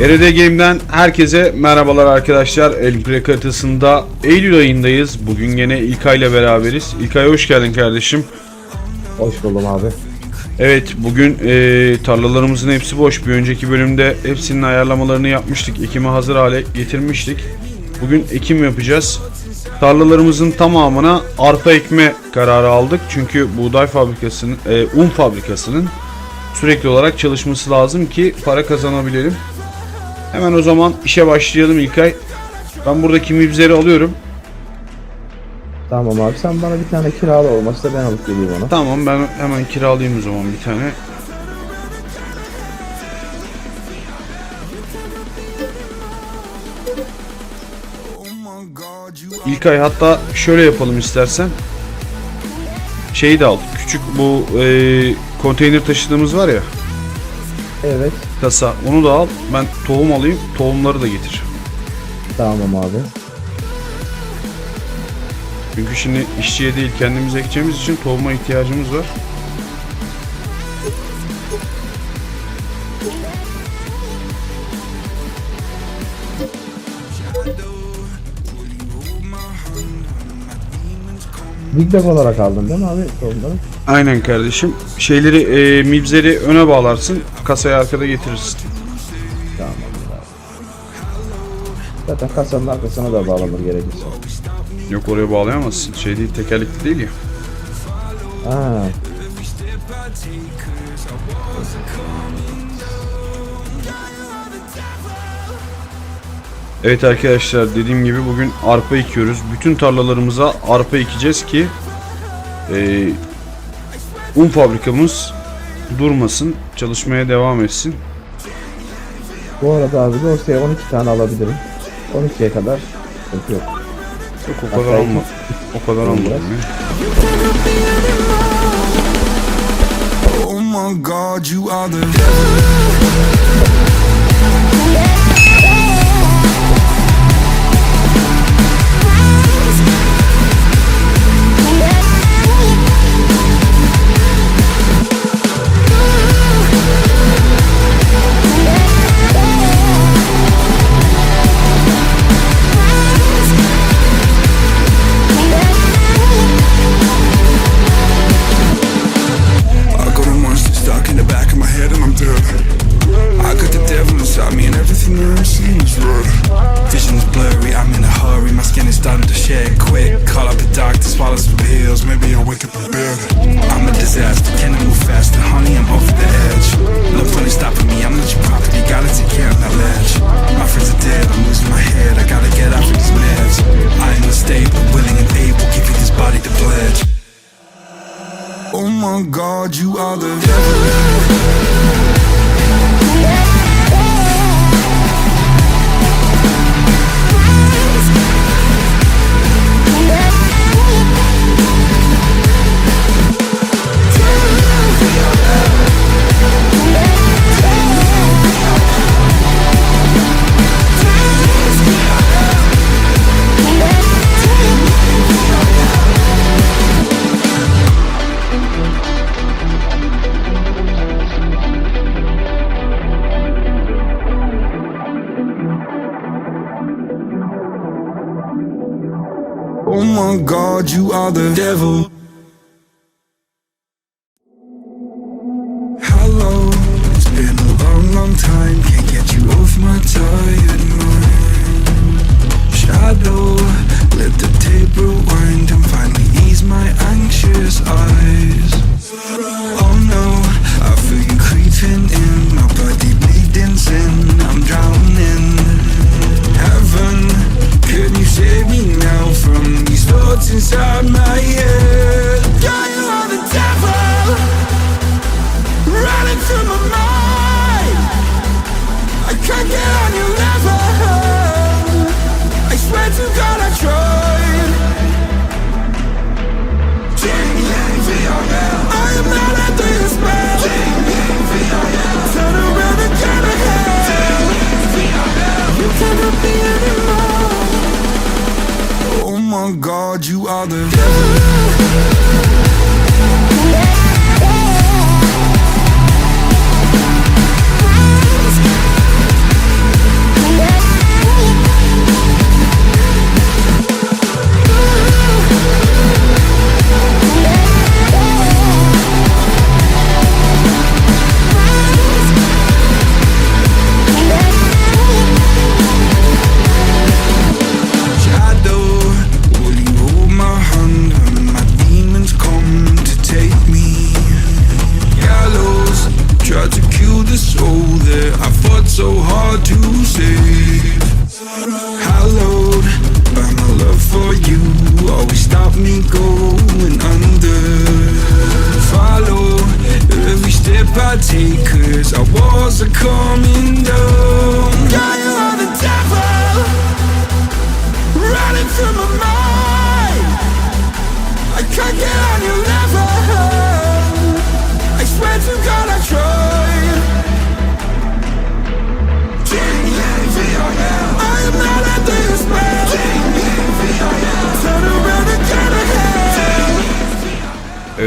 RD Game'den herkese merhabalar arkadaşlar. El Play haritasında Eylül ayındayız. Bugün yine İlkay ile beraberiz. İlkay hoş geldin kardeşim. Hoş buldum abi. Evet bugün e, tarlalarımızın hepsi boş. Bir önceki bölümde hepsinin ayarlamalarını yapmıştık. Ekime hazır hale getirmiştik. Bugün ekim yapacağız. Tarlalarımızın tamamına arpa ekme kararı aldık. Çünkü buğday fabrikasının, e, un fabrikasının sürekli olarak çalışması lazım ki para kazanabilelim. Hemen o zaman işe başlayalım İlkay. Ben buradaki mibzeri alıyorum. Tamam abi sen bana bir tane kiralı olmazsa ben alıp geleyim onu. Tamam ben hemen kiralayayım o zaman bir tane. İlkay hatta şöyle yapalım istersen. Şeyi de al. Küçük bu e, konteyner taşıdığımız var ya Evet. kasa. Onu da al. Ben tohum alayım. Tohumları da getir. Tamam abi. Çünkü şimdi işçiye değil kendimiz ekeceğimiz için tohuma ihtiyacımız var. Big Bag olarak aldın değil mi abi tohumları? Aynen kardeşim. Şeyleri e, mibzeri öne bağlarsın. Kasayı arkada getirirsin. Tamam abi. Zaten kasanın arkasına da bağlanır gerekirse. Yok oraya bağlayamazsın. Şey değil tekerlekli değil ya. Ha. Evet arkadaşlar dediğim gibi bugün arpa ekiyoruz. Bütün tarlalarımıza arpa ekeceğiz ki e, un fabrikamız durmasın, çalışmaya devam etsin. Bu arada abi dosyaya 12 tane alabilirim. 12'ye kadar yok. Yok o kadar alma. O kadar almadım ya. Oh my god, you are the my god, you are the devil. Oh my god, you are the devil.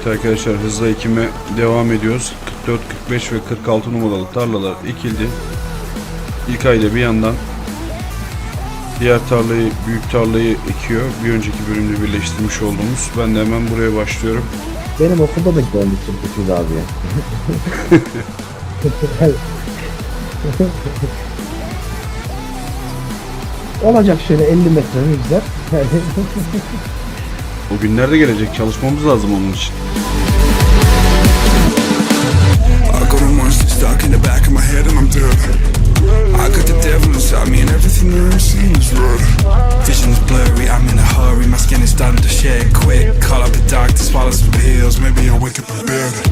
Evet arkadaşlar hızla ekime devam ediyoruz. 44, 45 ve 46 numaralı tarlalar ekildi. İlk ayda bir yandan diğer tarlayı, büyük tarlayı ekiyor. Bir önceki bölümde birleştirmiş olduğumuz. Ben de hemen buraya başlıyorum. Benim okulda da görmüştüm Küçük abi. Olacak şöyle 50 metre güzel. O günler de gelecek. Çalışmamız lazım onun için.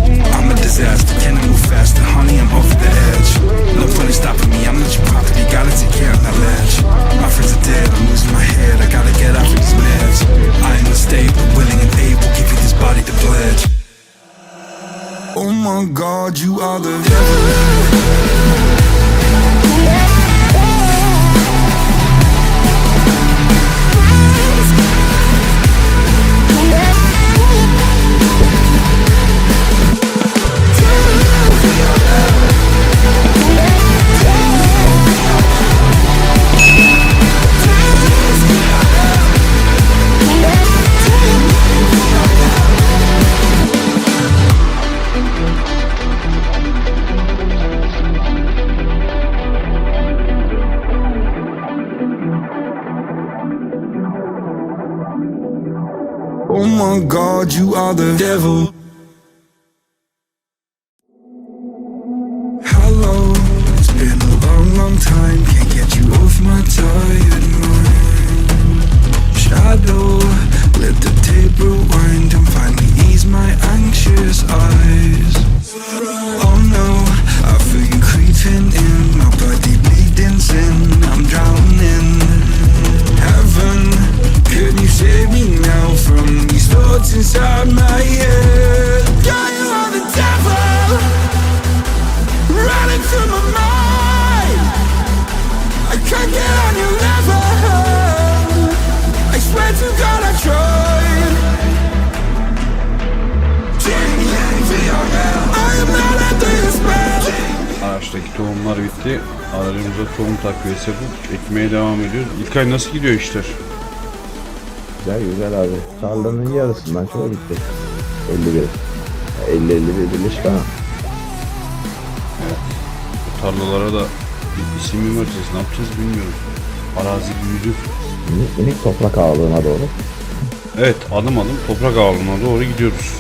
İn in in disaster, can I move faster? Honey, I'm over the edge. No fun is stopping me, I'm not your property, gotta take care my god, you are the devil. İnside my head? God, you are the devil, running through my mind. I can't get on your level. I swear to God, I tried. I tohumlar bitti. Aracımıza tohum takviyesi yapıp ekmeye devam ediyoruz. İlkay nasıl gidiyor işler? Güzel güzel abi. Tarlanın yarısından şöyle gitti. 51. 50 51 birleşik ama. Bu tarlalara da bir isim mi vereceğiz? Ne yapacağız bilmiyorum. Arazi büyüdü. Minik, minik toprak ağırlığına doğru. Evet adım adım toprak ağırlığına doğru gidiyoruz.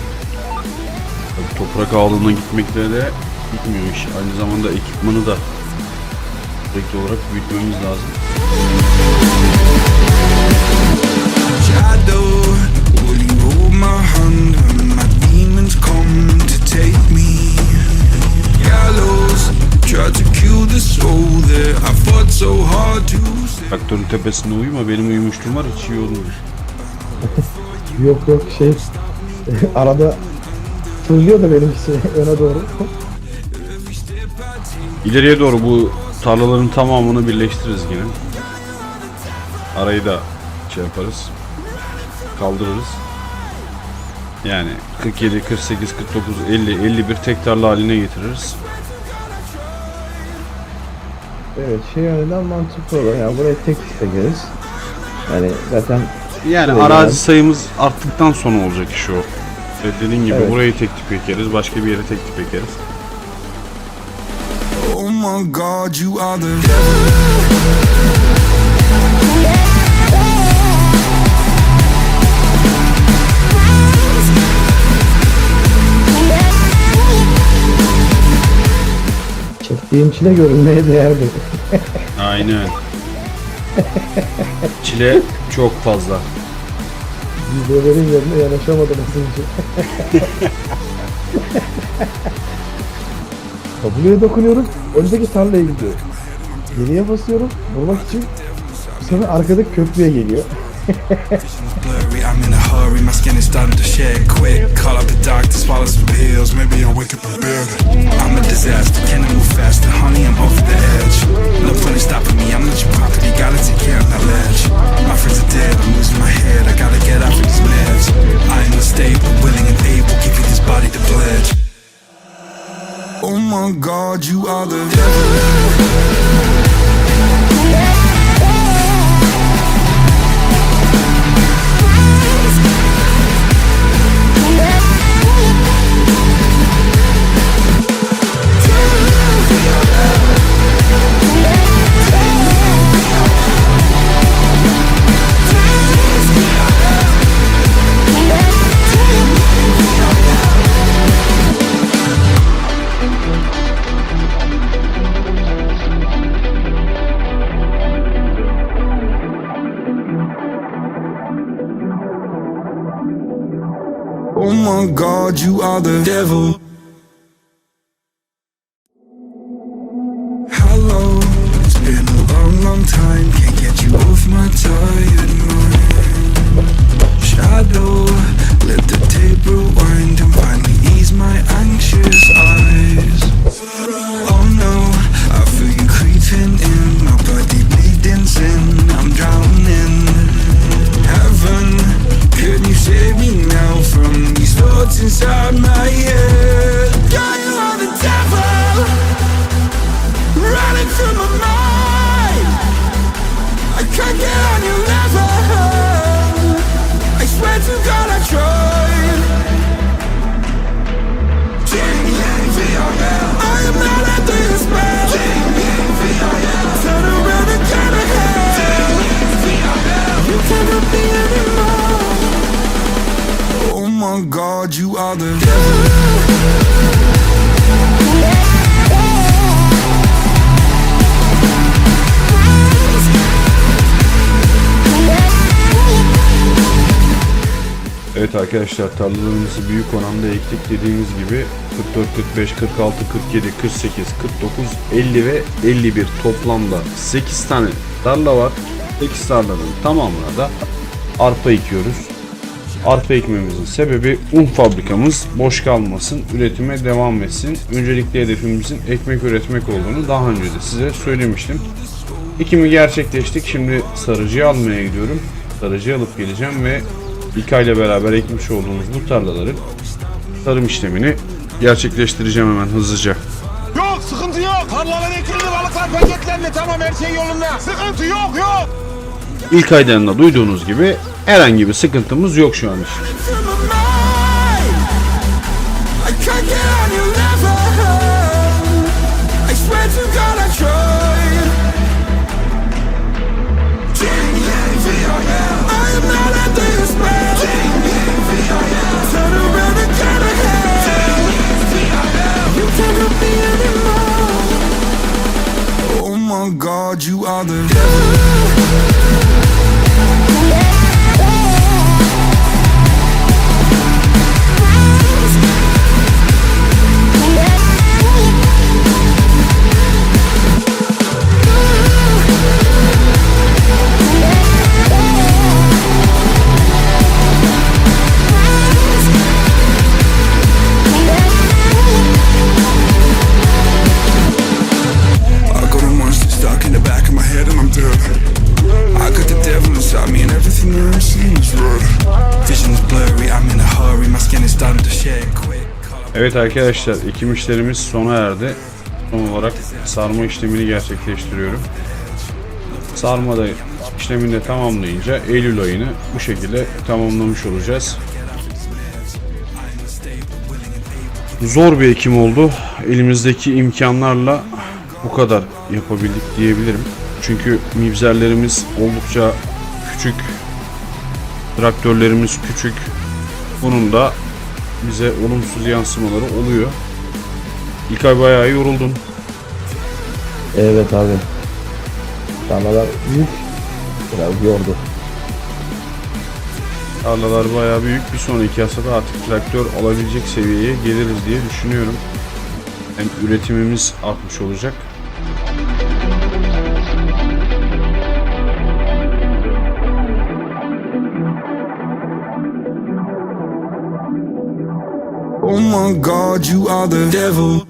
Tabii toprak ağırlığına gitmekle de bitmiyor iş. Aynı zamanda ekipmanı da sürekli olarak büyütmemiz lazım. Traktörün tepesinde uyuma benim uyumuşluğum var hiç iyi olur. Yok yok şey arada fırlıyor da benimkisi öne doğru. İleriye doğru bu tarlaların tamamını birleştiririz yine. Arayı da şey yaparız. Kaldırırız. Yani 47, 48, 49, 50, 51 tek tarla haline getiririz. Evet şey yönünden mantıklı olur. Yani buraya tek çekeriz. Yani zaten Yani arazi yani. sayımız arttıktan sonra olacak iş o. Dediğin gibi Evet. burayı tek tip ekeriz, başka bir yere tek tip ekeriz. Oh my god, you are the devil. Çektiğim çile görünmeye değerdi. Aynen. Çile çok fazla. Videoların yerine yanaşamadım az önce. W'ye dokunuyoruz. Öndeki tarlaya gidiyor. Geriye basıyorum. Vurmak için sefer arkadaki köprüye geliyor. I'm in a hurry, my skin is starting to shed quick. Call up the doctor, swallow some pills, maybe I'll wake up and build I'm a disaster, can I move faster? Honey, I'm off Oh my god, you are the devil. God, you are the devil. Evet arkadaşlar tarlalarımızı büyük oranda ektik dediğimiz gibi 44, 45, 46, 47, 48, 49, 50 ve 51 toplamda 8 tane tarla var. 8 tarlanın tamamına da arpa ekiyoruz. Arpa ekmemizin sebebi un fabrikamız boş kalmasın, üretime devam etsin. Öncelikli hedefimizin ekmek üretmek olduğunu daha önce de size söylemiştim. Ekimi gerçekleştik. Şimdi sarıcıyı almaya gidiyorum. Sarıcıyı alıp geleceğim ve İlkay ile beraber ekmiş olduğumuz bu tarlaların tarım işlemini gerçekleştireceğim hemen hızlıca. Yok sıkıntı yok. Tarlalar ekildi balıklar paketlendi tamam her şey yolunda. Sıkıntı yok yok. İlkay'dan da duyduğunuz gibi herhangi bir sıkıntımız yok şu an için. Evet arkadaşlar ekim işlerimiz sona erdi. Son olarak sarma işlemini gerçekleştiriyorum. Sarma da işlemini de tamamlayınca Eylül ayını bu şekilde tamamlamış olacağız. Zor bir ekim oldu. Elimizdeki imkanlarla bu kadar yapabildik diyebilirim. Çünkü mibzerlerimiz oldukça küçük. Traktörlerimiz küçük. Bunun da bize olumsuz yansımaları oluyor. İlk ay bayağı yoruldun. Evet abi. Tarlalar büyük. Biraz yordu. Tarlalar bayağı büyük. Bir sonraki hasada artık traktör alabilecek seviyeye geliriz diye düşünüyorum. Hem üretimimiz artmış olacak Oh my god, you are the devil.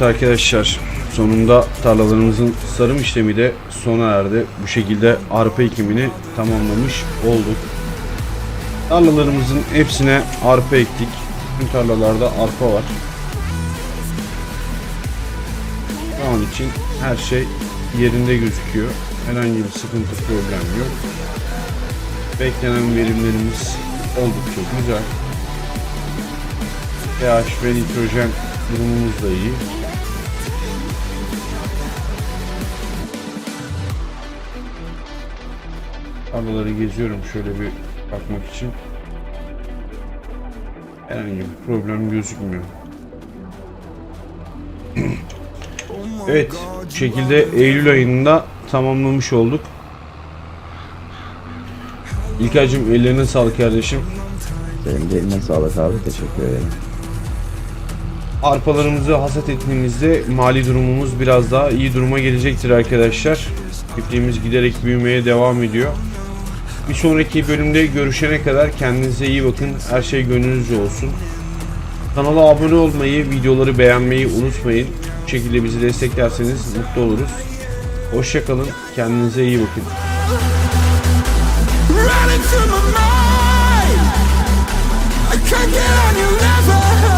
Evet arkadaşlar sonunda tarlalarımızın sarım işlemi de sona erdi. Bu şekilde arpa ekimini tamamlamış olduk. Tarlalarımızın hepsine arpa ektik. Tüm tarlalarda arpa var. Şu an için her şey yerinde gözüküyor. Herhangi bir sıkıntı problem yok. Beklenen verimlerimiz oldukça güzel. pH ve nitrojen durumumuz da iyi. adaları geziyorum şöyle bir bakmak için. Herhangi bir problem gözükmüyor. evet, bu şekilde Eylül ayında tamamlamış olduk. İlkay'cığım ellerine sağlık kardeşim. Benim de eline sağlık abi teşekkür ederim. Arpalarımızı hasat ettiğimizde mali durumumuz biraz daha iyi duruma gelecektir arkadaşlar. Çiftliğimiz giderek büyümeye devam ediyor. Bir sonraki bölümde görüşene kadar kendinize iyi bakın. Her şey gönlünüzce olsun. Kanala abone olmayı, videoları beğenmeyi unutmayın. Bu şekilde bizi desteklerseniz mutlu oluruz. Hoşçakalın. Kendinize iyi bakın. I can't get on your level